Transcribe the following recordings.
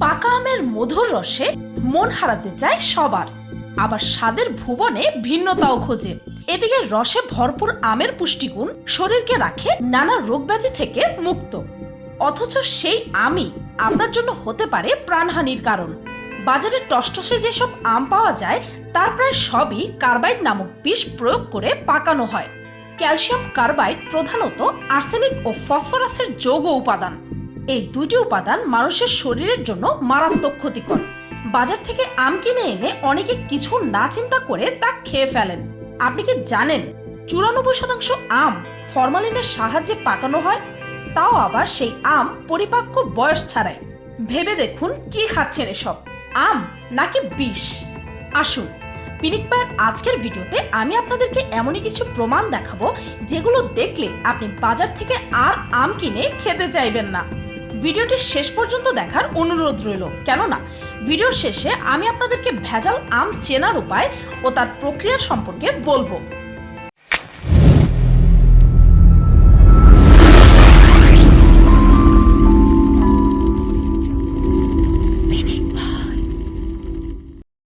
পাকা আমের মধুর রসে মন হারাতে চায় সবার। আবার স্বাদের ভুবনে ভিন্নতাও খোঁজে। এদিকে রসে ভরপুর আমের পুষ্টিগুণ শরীরকে রাখে নানা রোগব্যাধি থেকে মুক্ত। অথচ সেই আমই আপনার জন্য হতে পারে প্রাণহানির কারণ। বাজারে টসটসে যেসব আম পাওয়া যায়, তার প্রায় সবই কার্বাইড নামক বিষ প্রয়োগ করে পাকানো হয়। ক্যালসিয়াম কার্বাইড প্রধানত আর্সেনিক ও ফসফরাসের যৌগ উপাদান। এই দুটি উপাদান মানুষের শরীরের জন্য মারাত্মক ক্ষতিকর। বাজার থেকে আম কিনে এনে অনেকে কিছু না চিন্তা করে তা খেয়ে ফেলেন। আপনি কি জানেন চুরানব্বই শতাংশ আম ফরমালিনের সাহায্যে পাকানো হয়? তাও আবার সেই আম পরিপাক্য বয়স ছাড়াই। ভেবে দেখুন কি খাচ্ছেন এসব। আম নাকি বিষ? আসুন, পিনিক পায়ের আজকের ভিডিওতে আমি আপনাদেরকে এমনই কিছু প্রমাণ দেখাবো যেগুলো দেখলে আপনি বাজার থেকে আর আম কিনে খেতে চাইবেন না। ভিডিওটি শেষ পর্যন্ত দেখার অনুরোধ রইল। কেননা ভিডিওর শেষে আমি আপনাদেরকে ভেজাল আম চেনার উপায় ও তার প্রক্রিয়া সম্পর্কে বলব।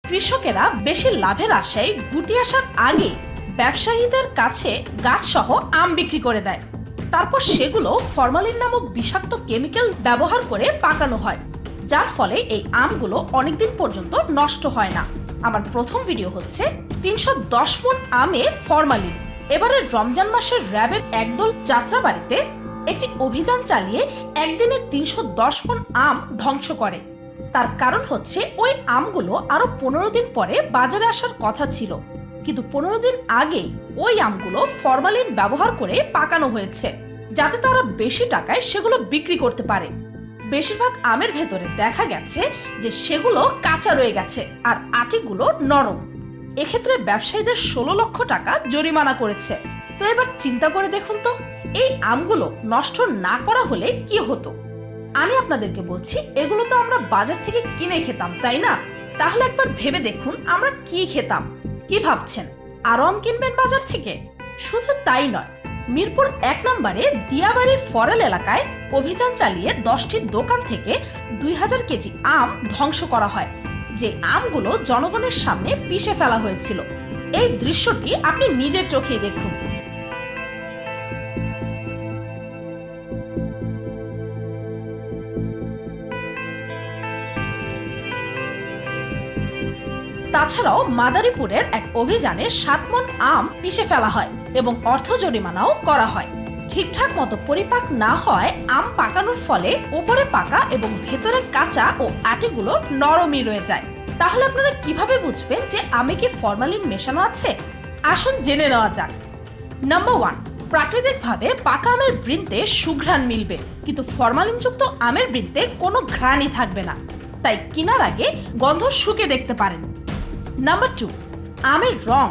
কৃষকেরা বেশি লাভের আশায় গুটি আসার আগে ব্যবসায়ীদের কাছে গাছ সহ আম বিক্রি করে দেয়। তারপর সেগুলো ফরমালিন নামক বিষাক্ত কেমিক্যাল ব্যবহার করে পাকানো হয়, যার ফলে এই আমগুলো অনেকদিন পর্যন্ত নষ্ট হয় না। আমার প্রথম ভিডিও হচ্ছে তিনশো দশ মন আমে ফরমালিন। এবারে রমজান মাসের র্যাবের একদল যাত্রাবাড়িতে একটি অভিযান চালিয়ে একদিনে তিনশো দশ মন আম ধ্বংস করে। তার কারণ হচ্ছে ওই আমগুলো আরও পনেরো দিন পরে বাজারে আসার কথা ছিল। কিন্তু পনেরো দিন আগেই ওই আমগুলো ফরমালিন ব্যবহার করে পাকানো হয়েছে। যাতে তারা বেশি টাকায় সেগুলো বিক্রি করতে পারে। বেশিরভাগ আমের ভেতরে দেখা গেছে যে সেগুলো কাঁচা রয়ে গেছে আর আটিগুলো নরম। এক্ষেত্রে ব্যবসায়ীদের ষোলো লক্ষ টাকা জরিমানা করেছে। তো এবার চিন্তা করে দেখুন তো, এই আমগুলো নষ্ট না করা হলে কি হতো? আমি আপনাদেরকে বলছি, এগুলো তো আমরা বাজার থেকে কিনে খেতাম, তাই না? তাহলে একবার ভেবে দেখুন আমরা কি খেতাম, কি ভাবছেন? আরও আম কিনবেন বাজার থেকে? শুধু তাই নয় মিরপুর এক নম্বরে দিয়াবাড়ি ফরেল এলাকায় অভিযান চালিয়ে দশটি দোকান থেকে দুই হাজার কেজি আম ধ্বংস করা হয়, যে আমগুলো জনগণের সামনে পিষে ফেলা হয়েছিল। এই দৃশ্যটি আপনি নিজের চোখেই দেখুন। তাছাড়াও মাদারীপুরের এক অভিযানে সাত মন আম পিষে ফেলা হয়। এবং অর্থ জরিমানাও করা হয়। ঠিকঠাক মতো পরিপাক না হয় আম পাকানোর ফলে উপরে পাকা এবং ভেতরে কাঁচা ও আটিগুলো নরমই রয়ে যায়। তাহলে আপনারা কীভাবে বুঝবেন যে আমে কি ফরমালিন মেশানো আছে? আসুন জেনে নেওয়া যাক। নাম্বার ওয়ান, প্রাকৃতিকভাবে পাকা আমের বৃন্তে সুঘ্রাণ মিলবে, কিন্তু ফরমালিনযুক্ত আমের বৃন্তে কোনো ঘ্রাণই থাকবে না। তাই কেনার আগে গন্ধ শুকে দেখতে পারেন। নাম্বার টু, আমের রং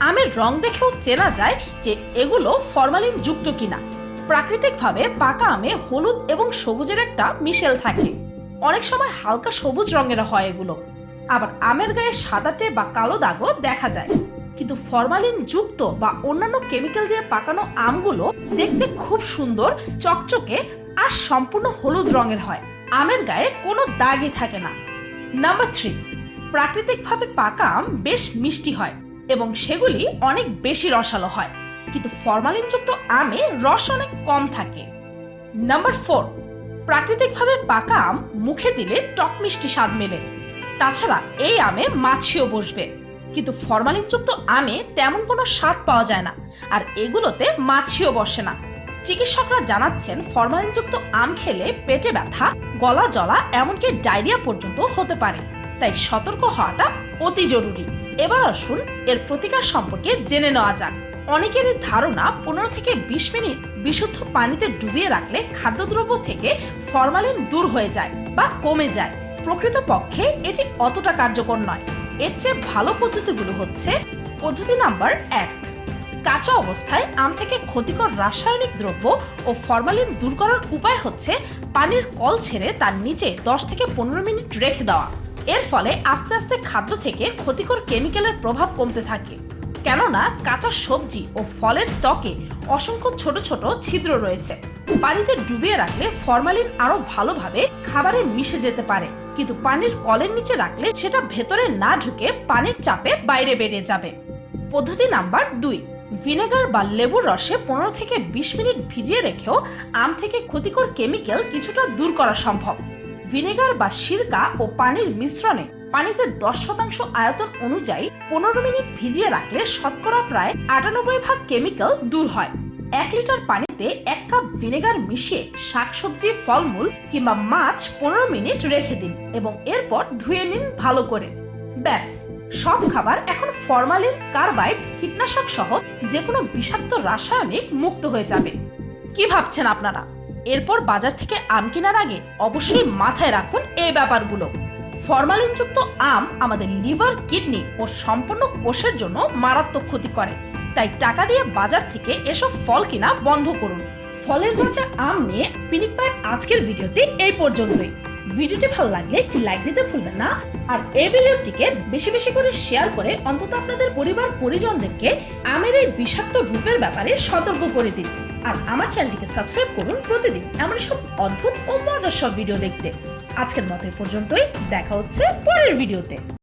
আমের রং দেখেও চেনা যায় যে এগুলো ফরমালিন যুক্ত কিনা। প্রাকৃতিকভাবে পাকা আমে হলুদ এবং সবুজের একটা মিশেল থাকে। অনেক সময় হালকা সবুজ রঙের হয় এগুলো। আবার আমের গায়ে সাদাটে বা কালো দাগও দেখা যায়। কিন্তু ফরমালিন যুক্ত বা অন্যান্য কেমিক্যাল দিয়ে পাকানো আমগুলো দেখতে খুব সুন্দর, চকচকে আর সম্পূর্ণ হলুদ রঙের হয়। আমের গায়ে কোনো দাগই থাকে না। নাম্বার থ্রি, প্রাকৃতিকভাবে পাকা আম বেশ মিষ্টি হয়। এবং সেগুলি অনেক বেশি রসালো হয়। কিন্তু ফরমালিনযুক্ত আমে রস অনেক কম থাকে। নাম্বার ফোর, প্রাকৃতিকভাবে পাকা আম মুখে দিলে টক মিষ্টি স্বাদ মেলে। তাছাড়া এই আমে মাছিও বসবে। কিন্তু ফরমালিনযুক্ত আমে তেমন কোনো স্বাদ পাওয়া যায় না আর এগুলোতে মাছিও বসে না। চিকিৎসকরা জানাচ্ছেন ফরমালিনযুক্ত আম খেলে পেটে ব্যথা, গলা জলা এমনকি ডায়রিয়া পর্যন্ত হতে পারে। তাই সতর্ক হওয়াটা অতি জরুরি। এবার আসুন এর প্রতিকার সম্পর্কে জেনে নেওয়া যাক। অনেকেরই ধারণা পনেরো থেকে বিশ মিনিট বিশুদ্ধ পানিতে ডুবিয়ে রাখলে খাদ্যদ্রব্য থেকে ফরমালিন দূর হয়ে যায় বা কমে যায়। প্রকৃতপক্ষে এটি অতটা কার্যকর নয়। এর চেয়ে ভালো পদ্ধতিগুলো হচ্ছে পদ্ধতি নাম্বার এক, কাঁচা অবস্থায় আম থেকে ক্ষতিকর রাসায়নিক দ্রব্য ও ফরমালিন দূর করার উপায় হচ্ছে পানির কল ছেড়ে তার নিচে দশ থেকে পনেরো মিনিট রেখে দেওয়া। এর ফলে আস্তে আস্তে খাদ্য থেকে ক্ষতিকর কেমিক্যালের প্রভাব কমতে থাকে। কেননা কাঁচা সবজি ও ফলের ত্বকে অসংখ্য ছোট ছোট ছিদ্র রয়েছে। পানিতে ডুবিয়ে রাখলে ফরমালিন আরও ভালোভাবে খাবারে মিশে যেতে পারে। কিন্তু পানির কলের নিচে রাখলে সেটা ভেতরে না ঢুকে পানির চাপে বাইরে বেরিয়ে যাবে। পদ্ধতি নাম্বার দুই, ভিনেগার বা লেবুর রসে পনেরো থেকে বিশ মিনিট ভিজিয়ে রেখেও আম থেকে ক্ষতিকর কেমিক্যাল কিছুটা দূর করা সম্ভব। ভিনেগার বা সিরকা ও পানির মিশ্রণে পানিতে দশ শতাংশ আয়তন অনুযায়ী পনেরো মিনিট ভিজিয়ে রাখলে শতকরা প্রায় আটানব্বই ভাগ কেমিক্যাল দূর হয়। এক লিটার পানিতে এক কাপ ভিনেগার মিশিয়ে শাকসবজি, ফলমূল কিংবা মাছ পনেরো মিনিট রেখে দিন এবং এরপর ধুয়ে নিন ভালো করে। ব্যাস, সব খাবার এখন ফরমালিন, কার্বাইড, কীটনাশক সহ যে কোনো বিষাক্ত রাসায়নিক মুক্ত হয়ে যাবে। কি ভাবছেন আপনারা? এরপর বাজার থেকে আম কেনার আগে অবশ্যই মাথায় রাখুন এই ব্যাপারগুলো। ফরমালিনযুক্ত আম আমাদের লিভার, কিডনি ও সম্পূর্ণ কোষের জন্য মারাত্মক ক্ষতি করে। তাই টাকা দিয়ে বাজার থেকে এসব ফল কিনা বন্ধ করুন। ফলের গাছে আম নিয়ে পিনিক পায়ের আজকের ভিডিওটি এই পর্যন্তই। ভিডিওটি ভালো লাগলে একটি লাইক দিতে ভুলবেন না। আর এই ভিডিওটিকে বেশি বেশি করে শেয়ার করে অন্তত আপনাদের পরিবার, পরিজনদেরকে আমের এই বিষাক্ত রূপের ব্যাপারে সতর্ক করে দিন। আর আমার চ্যানেলটিকে সাবস্ক্রাইব করুন প্রতিদিন এমন সব অদ্ভুত ও মজার সব ভিডিও দেখতে। আজকের মতো এ পর্যন্তই, দেখা হচ্ছে পরের ভিডিওতে।